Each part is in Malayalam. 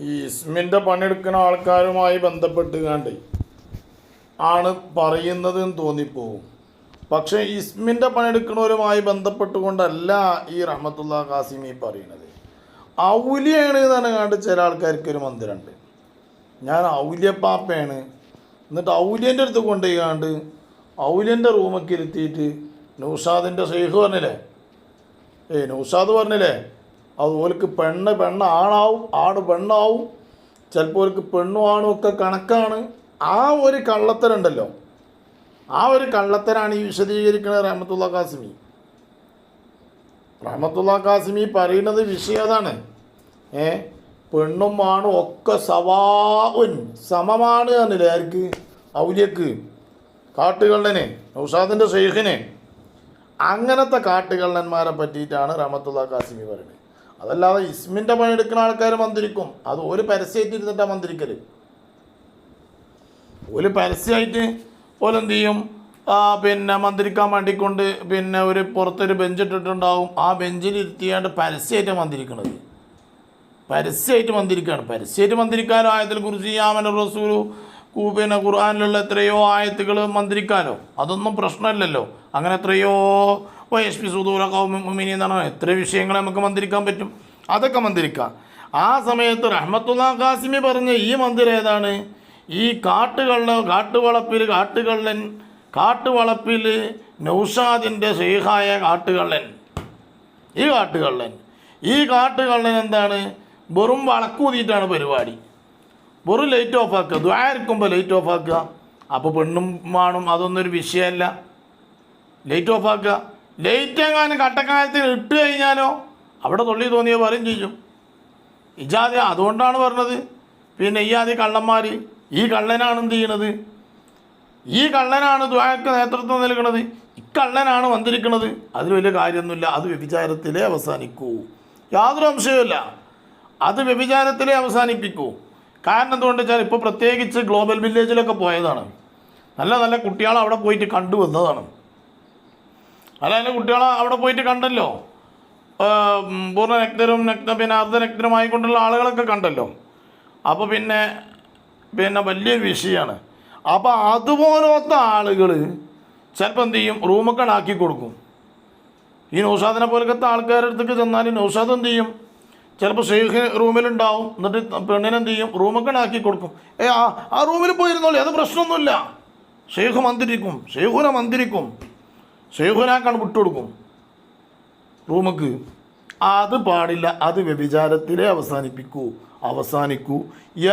ഈ ഇസ്മിന്റെ പണിയെടുക്കുന്ന ആൾക്കാരുമായി ബന്ധപ്പെട്ട് കണ്ട് ആണ് പറയുന്നത് എന്ന് തോന്നിപ്പോവും. പക്ഷേ ഇസ്മിന്റെ പണിയെടുക്കുന്നവരുമായി ബന്ധപ്പെട്ടുകൊണ്ടല്ല ഈ റഹ്മത്തുള്ള കാസിമി പറയുന്നത്. ഔലിയാണ് എന്ന് കണ്ട് ചില ആൾക്കാർക്ക് ഒരു മന്ദിരമുണ്ട്. ഞാൻ ഔല്യപ്പാപ്പയാണ്. എന്നിട്ട് ഔലിയന്റെ അടുത്ത് കൊണ്ടുപോയിക്കാണ്ട് ഔലിയന്റെ റൂമൊക്കെ ഇരുത്തിയിട്ട് നൗഷാദിന്റെ ഷെയ്ഖ് പറഞ്ഞില്ലേ? ഏയ് നൗഷാദ് പറഞ്ഞില്ലേ? അത് ഓർക്ക് പെണ്ണ് പെണ്ണ് ആണാവും ആണ് പെണ്ണാവും. ചിലപ്പോൾ ഓർക്ക് പെണ്ണും ആണും ഒക്കെ കണക്കാണ്. ആ ഒരു കള്ളത്തരുണ്ടല്ലോ. ആ ഒരു കള്ളത്തരാണ് ഈ വിശദീകരിക്കുന്നത് റഹമത്തുള്ള കാസിമി റഹമത്തുള്ള കാസിമി പറയുന്നത് വിഷയം അതാണ്. ഏ? പെണ്ണും ആണും ഒക്കെ സവാഉൻ സമമാണ് എന്നില്ലേ ആർക്ക്? ഔലിയക്ക്. കാട്ടുകള്ളനെ നൗഷാദിന്റെ ഷെയ്ഖിനെ അങ്ങനത്തെ കാട്ടുകള്ളന്മാരെ പറ്റിയിട്ടാണ് റഹമത്തുള്ള കാസിമി പറയുന്നത്. അതല്ലാതെ ഇസ്മിന്റെ പണിയെടുക്കുന്ന ആൾക്കാർ മന്ത്രിക്കും. അത് ഒരു പരസ്യമായിട്ട് ഇരുന്നിട്ടാണ് മന്ത്രിക്കൽ ഒരു പരസ്യമായിട്ട് പോലെന്ത് ചെയ്യും? പിന്നെ മന്ത്രിക്കാൻ വേണ്ടിക്കൊണ്ട് പിന്നെ ഒരു പുറത്തൊരു ബെഞ്ച് ഇട്ടിട്ടുണ്ടാവും ആ ബെഞ്ചിൽ ഇരുത്തിയാണ്ട് പരസ്യമായിട്ട് മന്ത്രിക്കണത്. പരസ്യമായിട്ട് മന്ത്രിക്കുകയാണ് പരസ്യമായിട്ട് മന്ത്രിക്കാനോ ആയത്തിൽ കുറിച്ച് യാമന റസൂലു പിന്നെ ഖുർആാനിലുള്ള എത്രയോ ആയത്തുകൾ മന്ത്രിക്കാനോ അതൊന്നും പ്രശ്നമില്ലല്ലോ. അങ്ങനെ എത്രയോ എസ് പി സുദൂര കൗമിനി എന്നാണ്. എത്ര വിഷയങ്ങൾ നമുക്ക് മന്ത്രിക്കാൻ പറ്റും? അതൊക്കെ മന്ത്രിക്കാം. ആ സമയത്ത് റഹ്മത്തുള്ള ഖാസിമി പറഞ്ഞ ഈ മന്ദിരം ഏതാണ്? ഈ കാട്ടുകള്ള കാട്ടുവളപ്പിൽ കാട്ടുകള്ളൻ കാട്ടുവളപ്പിൽ നൗഷാദിന്റെ ഷെയ്ഖായ കാട്ടുകള്ളൻ. ഈ കാട്ടുകള്ളൻ. ഈ കാട്ടുകള്ളൻ എന്താണ്? വെറും വളക്കൂതിയിട്ടാണ് പരിപാടി. വെറും ലൈറ്റ് ഓഫ് ആക്കുക. ദ്വാരിക്കുമ്പോൾ ലൈറ്റ് ഓഫ് ആക്കുക. അപ്പോൾ പെണ്ണും ആണും അതൊന്നൊരു വിഷയമല്ല ലൈറ്റ് ഓഫ് ആക്കുക. ലൈറ്റ് എങ്ങാനും കട്ടക്കാലത്തിന് ഇട്ട് കഴിഞ്ഞാലോ അവിടെ തൊള്ളി തോന്നിയ പറയും ചെയ്യും. ഇജാതി അതുകൊണ്ടാണ് പറഞ്ഞത്. പിന്നെ ഈ ആദ്യ കള്ളന്മാർ ഈ കള്ളനാണ് എന്ത് ചെയ്യണത്? ഈ കള്ളനാണ് ദ്വായക്ക് നേതൃത്വം നൽകുന്നത് ഇക്കള്ളനാണ് വന്നിരിക്കുന്നത് അതിൽ വലിയ കാര്യമൊന്നുമില്ല. അത് വ്യഭിചാരത്തിലേ അവസാനിക്കൂ. യാതൊരു അംശവുമില്ല അത് വ്യഭിചാരത്തിലേ അവസാനിപ്പിക്കൂ. കാരണം എന്തുകൊണ്ട് വെച്ചാൽ ഇപ്പോൾ പ്രത്യേകിച്ച് ഗ്ലോബൽ വില്ലേജിലൊക്കെ പോയതാണ്. നല്ല നല്ല കുട്ടികളെ അവിടെ പോയിട്ട് കണ്ടു നല്ല കുട്ടികളെ അവിടെ പോയിട്ട് കണ്ടല്ലോ. പൂർണ രക്തരും രക്ത പിന്നെ അർദ്ധരക്തരുമായിക്കൊണ്ടുള്ള ആളുകളൊക്കെ കണ്ടല്ലോ. അപ്പോൾ പിന്നെ പിന്നെ വലിയൊരു വിഷയമാണ് അപ്പോൾ അതുപോലത്തെ ആളുകൾ ചിലപ്പോൾ എന്ത് ചെയ്യും? റൂമൊക്കെ കൊടുക്കും. ഈ നൗഷാദിനെ പോലത്തെ ആൾക്കാരുടെ അടുത്തേക്ക് ചെന്നാൽ നൗഷാദ് എന്ത് ചെയ്യും? ചിലപ്പോൾ ഷെയ്ഖ് റൂമിലുണ്ടാവും. എന്നിട്ട് പെണ്ണിനെന്ത് ചെയ്യും? റൂമൊക്കെ ആക്കി കൊടുക്കും. ഏ ആ ആ റൂമിൽ പോയിരുന്നോളൂ. അത് പ്രശ്നമൊന്നുമില്ല. ഷെയ്ഖ് മന്ത്രിക്കും. ഷെയ്ഖുനെ മന്ദിരിക്കും ഷെയ്ഖുനാക്കാണ് വിട്ടുകൊടുക്കും. റൂമക്ക്. അത് പാടില്ല അത് വ്യഭിചാരത്തിലെ അവസാനിപ്പിക്കൂ അവസാനിക്കൂ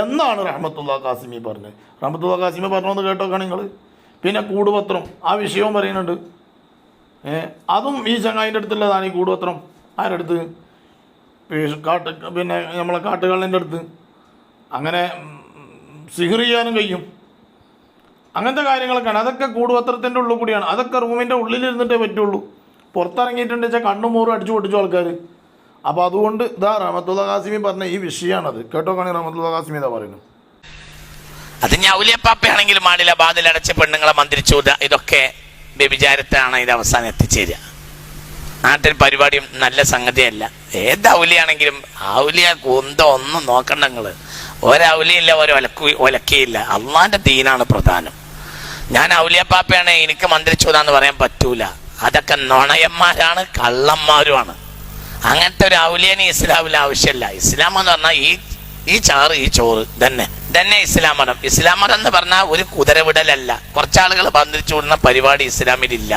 എന്നാണ് റഹ്മത്തുള്ള കാസിമി പറഞ്ഞത്. റഹ്മത്തുള്ള കാസിമി പറഞ്ഞതെന്ന് കേട്ടോക്കാണ് നിങ്ങൾ പിന്നെ കൂടുപത്രം. ആ വിഷയവും പറയുന്നുണ്ട്. അതും ഈ ചങ്ങായിന്റെ അടുത്തുള്ളതാണ് ഈ കൂടുപത്രം. ആരുടെ അടുത്ത്? കാട്ട് പിന്നെ നമ്മളെ കാട്ടുകളിന്റെ അടുത്ത്. അങ്ങനെ സിഹിർ ചെയ്യാനും കഴിയും. അങ്ങനത്തെ കാര്യങ്ങളൊക്കെയാണ്. അതൊക്കെ കൂടുപത്രത്തിന്റെ ഉള്ളിൽ കൂടിയാണ്. അതൊക്കെ റൂമിന്റെ ഉള്ളിലിരുന്നിട്ടേ പറ്റുള്ളൂ. പുറത്തിറങ്ങിയിട്ടുണ്ട് വെച്ചാൽ കണ്ണും മോറും അടിച്ചു പൊട്ടിച്ചു ആൾക്കാർ അപ്പോൾ അതുകൊണ്ട് ഇതാ റഹമത്തുള്ള ഖാസിമി പറഞ്ഞ ഈ വിഷയമാണത് കേട്ടോ കാണി റഹമത്തുള്ള ഖാസിമി ഇതാ പറയുന്നത്? അത് ഞാൻ ഔലിയപ്പാപ്പയാണെങ്കിലും മാടില്ല അടച്ച പെണ്ണുങ്ങളെ മന്ത്രിച്ചു. ഇത- ഇതൊക്കെ വ്യഭിചാരത്താണ് ഇത് അവസാനം എത്തിച്ചേരുക. നാട്ടിൽ പരിപാടിയും നല്ല സംഗതിയല്ല. ഏത് ഔലിയാണെങ്കിലും ഔലിയ കുന്ത ഒന്നും നോക്കണ്ട നിങ്ങൾ ഒരൗലിയില്ല ഒരു ഒലക്കു ഒലക്കയില്ല. അള്ളാന്റെ ദീനാണ് പ്രധാനം. ഞാൻ ഔലിയപ്പാപ്പയാണ് എനിക്ക് മന്ത്രിച്ചൂതാന്ന് പറയാൻ പറ്റൂല. അതൊക്കെ നുണയന്മാരാണ് കള്ളന്മാരുമാണ്. അങ്ങനത്തെ ഒരു ഔലിയനെ ഇസ്ലാമിൽ ആവശ്യമില്ല. ഇസ്ലാം എന്ന് പറഞ്ഞാൽ ഈ ഈ ചാറ് ഈ ചോറ് തന്നെ തന്നെ ഇസ്ലാം മതം. ഇസ്ലാം മതം എന്ന് പറഞ്ഞാൽ ഒരു കുതിരവിടലല്ല. കുറച്ചാളുകൾ മന്ത്രിച്ചു വിടുന്ന പരിപാടി ഇസ്ലാമിലില്ല.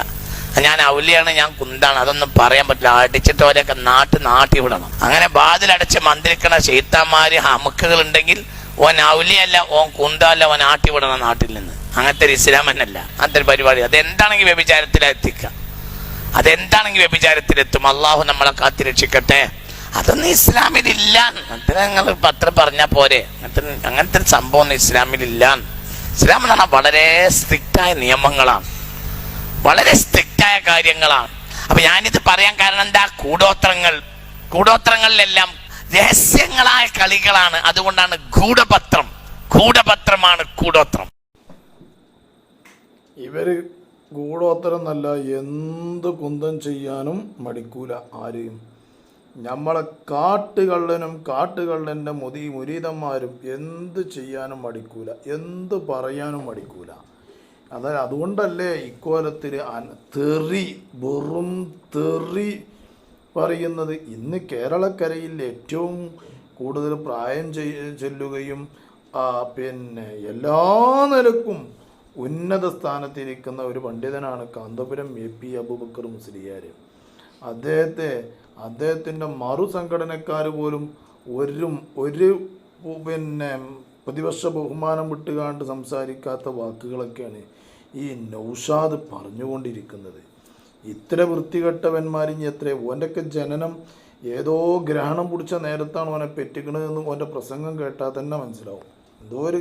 ഞാൻ ഔലിയാണ് ഞാൻ കുന്താണ് അതൊന്നും പറയാൻ പറ്റില്ല. അടിച്ചിട്ട് അവരെയൊക്കെ നാട്ട് നാട്ടി വിടണം. അങ്ങനെ ബാതിലടച്ച് മന്ത്രിക്കണ ചെയ്ത്താന്മാര് ഹമുക്കുകൾ ഉണ്ടെങ്കിൽ ഓൻ ഔലിയല്ല ഓൻ കുന്തല്ല ഓൻ ആട്ടി വിടണം നാട്ടിൽ നിന്ന്. അങ്ങനത്തെ ഒരു ഇസ്ലാം എന്നല്ല അങ്ങനത്തെ ഒരു പരിപാടി. അതെന്താണെങ്കിൽ വ്യഭിചാരത്തിലെത്തിക്കുക. അതെന്താണെങ്കിൽ വ്യഭിചാരത്തിലെത്തും. അള്ളാഹു നമ്മളെ കാത്തിരക്ഷിക്കട്ടെ അതൊന്നും ഇസ്ലാമിലില്ല. അങ്ങനത്തെ നിങ്ങൾ പത്രം പറഞ്ഞാൽ പോരെ. അങ്ങനത്തെ അങ്ങനത്തെ ഒരു സംഭവം ഒന്നും ഇസ്ലാമിലില്ല. ഇസ്ലാം എന്ന് പറഞ്ഞാൽ വളരെ സ്ട്രിക്റ്റായ നിയമങ്ങളാണ്. വളരെ സ്ട്രിക്റ്റായ കാര്യങ്ങളാണ്. അപ്പൊ ഞാനിത് പറയാൻ കാരണം എന്താ? കൂടോത്രങ്ങൾ. കൂടോത്രങ്ങളിലെല്ലാം രഹസ്യങ്ങളായ കളികളാണ്. അതുകൊണ്ടാണ് ഗൂഢപത്രം. ഗൂഢപത്രമാണ് കൂടോത്രം. ഇവർ ഗൂഢോത്തരം എന്നല്ല എന്ത് കുന്തം ചെയ്യാനും മടിക്കൂല ആരെയും. നമ്മളെ കാട്ടുകള്ളനും കാട്ടുകള്ളന്റെ മുതി മുരീതന്മാരും എന്ത് ചെയ്യാനും മടിക്കൂല. എന്ത് പറയാനും മടിക്കൂല. അതായത് അതുകൊണ്ടല്ലേ ഇക്കോലത്തിൽ തെറി വെറും തെറി പറയുന്നത്. ഇന്ന് കേരളക്കരയിൽ ഏറ്റവും കൂടുതൽ പ്രായം ചെല്ലുകയും പിന്നെ എല്ലാ നിലക്കും ഉന്നത സ്ഥാനത്തിരിക്കുന്ന ഒരു പണ്ഡിതനാണ് കാന്തപുരം എ പി അബൂബക്കർ മുസ്ലിയാർ അദ്ദേഹത്തെ അദ്ദേഹത്തിന്റെ മറു സംഘടനക്കാർ പോലും ഒരു ഒരു പിന്നെ പ്രതിപക്ഷ ബഹുമാനം വിട്ടുകാണ്ട് സംസാരിക്കാത്ത വാക്കുകളൊക്കെയാണ് ഈ നൗഷാദ് പറഞ്ഞുകൊണ്ടിരിക്കുന്നത്. ഇത്ര വൃത്തികെട്ടവന്മാരി എത്ര ഓന്റെയൊക്കെ ജനനം ഏതോ ഗ്രഹണം പിടിച്ച നേരത്താണ് ഓനെ പെറ്റിക്കണതെന്ന് ഓന്റെ പ്രസംഗം കേട്ടാൽ തന്നെ മനസ്സിലാവും. എന്തോ ഒരു